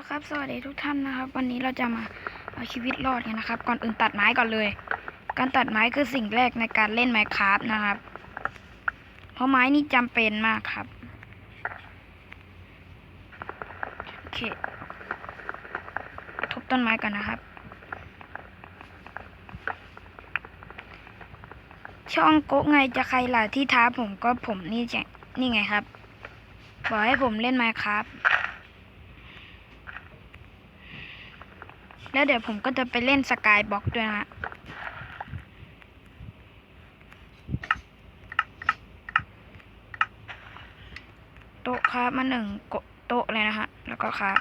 ละครับ สวัสดีทุกท่านนะครับ วันนี้เราจะมาเอาชีวิตรอดกันนะครับ ก่อนอื่นตัดไม้ก่อนเลย การตัดไม้คือสิ่งแรกในการเล่นไมค์คราฟนะครับ เพราะไม้นี่จำเป็นมากครับโอเคทุบต้นไม้ก่อนนะครับ ช่องโกะไงจะใครล่ะที่ท้าผมก็ผมนี่แจนี่ไงครับ บอกให้ผมเล่นไมค์ครา แล้วเดี๋ยวผมก็จะไปเล่นสกายบ็อกด้วยนะฮะโต๊ะครับมาหนึ่งโต๊ะเลยนะฮะ แล้วก็ครับ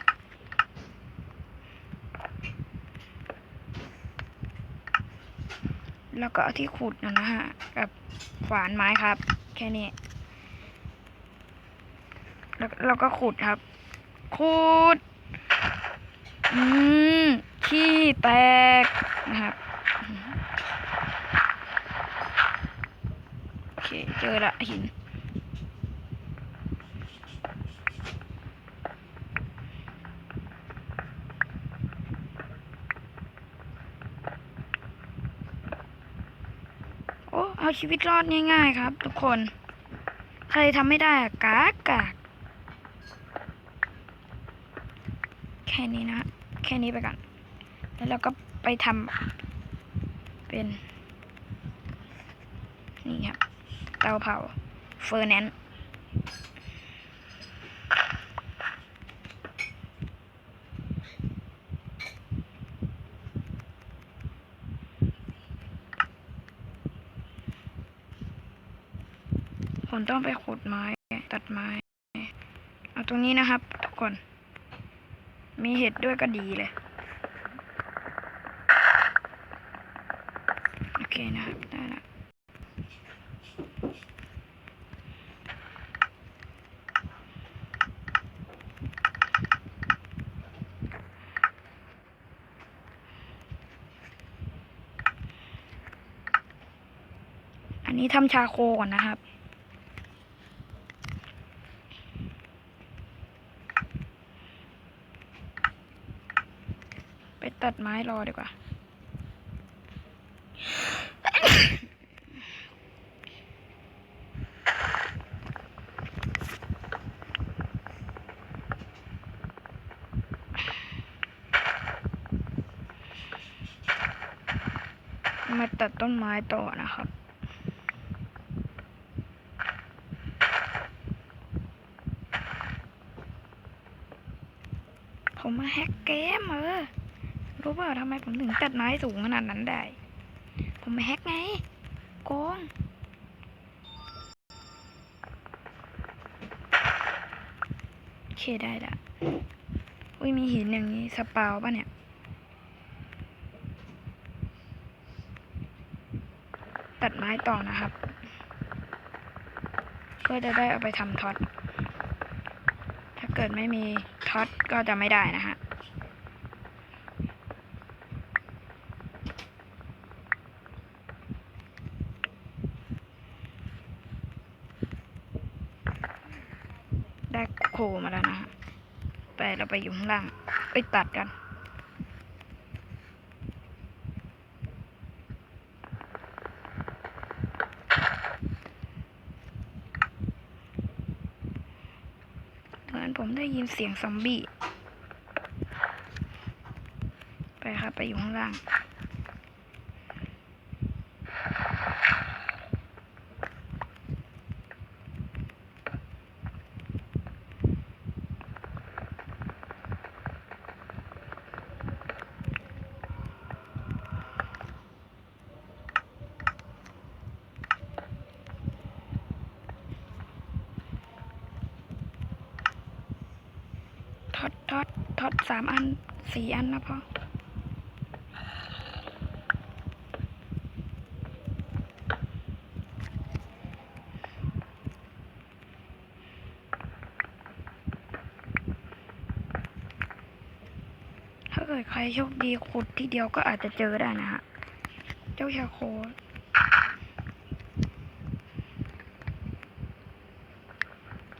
แล้วก็เอาที่ขุดนะนะฮะกับขวานไม้ครับ แค่นี้ แล้วเราก็ขุดครับ ขุด อืม ขี้แตกนะครับโอเคเจอละหินโอ้เอาชีวิตรอดง่ายๆครับทุกคน ใครทำไม่ได้กากกากแค่นี้นะ แค่นี้ไปก่อน แล้วเราก็ไปทำเป็น นี่ครับ เตาเผาเฟอร์แนนซ์ผมต้องไปขุดไม้ ตัดไม้ เอาตรงนี้นะครับ ทุกคน มีเห็ดด้วยก็ดีเลย โอเค นะครับ ได้ละอันนี้ทำชาโคก่อนนะครับไปตัดไม้รอดีกว่า มาตัดต้นไม้ต่อนะครับ ผมมาแฮกเกมเออ รู้เปล่าทำไมผมถึงตัดไม้สูงขนาดนั้นได้ ผมมาแฮกไง โกงโอเคได้ละอุ้ยมีหินอย่างนี้ สปาวป่ะเนี่ย ตัด ไม้ต่อนะครับ เพื่อจะได้เอาไปทำท็อต ถ้าเกิดไม่มีท็อตก็จะไม่ได้นะฮะได้โคมาแล้วนะฮะไปเราไปอยู่ข้างล่าง ไปตัดกัน เหมือนผม ได้ยินเสียงซอมบี้ ไปครับ ไปอยู่ข้างล่าง ท็อตท็อตท็อตสามอันสี่อันนะพ่อถ้าเกิดใครโชคดีขุดทีเดียวก็อาจจะเจอได้นะฮะ เจ้าชาโค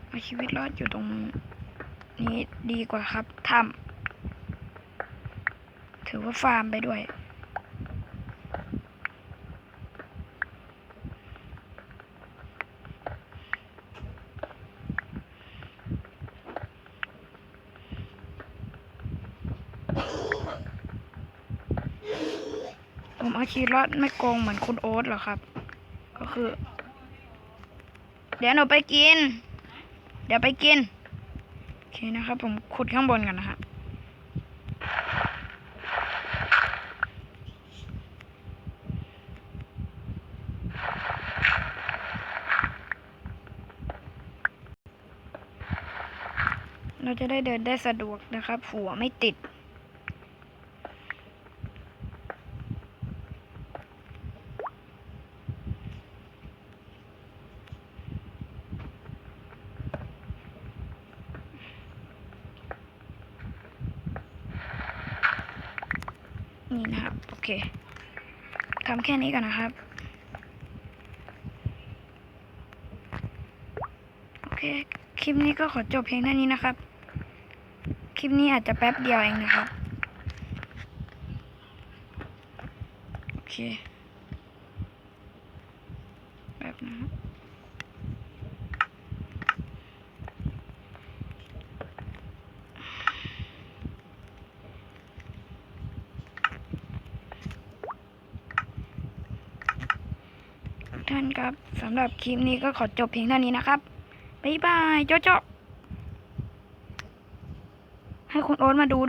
เอาชีวิตรอดอยู่ตรงนี้ นี้ดีกว่าครับถ้ำถือว่าฟาร์มไปด้วย ผมเอาชีรอดไม่โกงเหมือนคุณโอ๊ตหรอครับ ก็คือ เดี๋ยวหนูไปกิน เดี๋ยวไปกิน อเคนะครับ ผมขุดข้างบนกันนะฮะเราจะได้เดินได้สะดวกนะครับ หัวไม่ติด นี่นะครับ โอเคทำแค่นี้ก่อนนะครับ โอเค คลิปนี้ก็ขอจบเพียงเท่านี้นะครับ คลิปนี้อาจจะแป๊บเดียวเองนะครับ โอเค แบบนะครับ ท่านครับสำหรับคลิปนี้ก็ขอจบเพียงเท่านี้นะครับ บ๊ายบายโจ๊ะโจ๊ะให้คุณโอ๊ตมาดูด้วย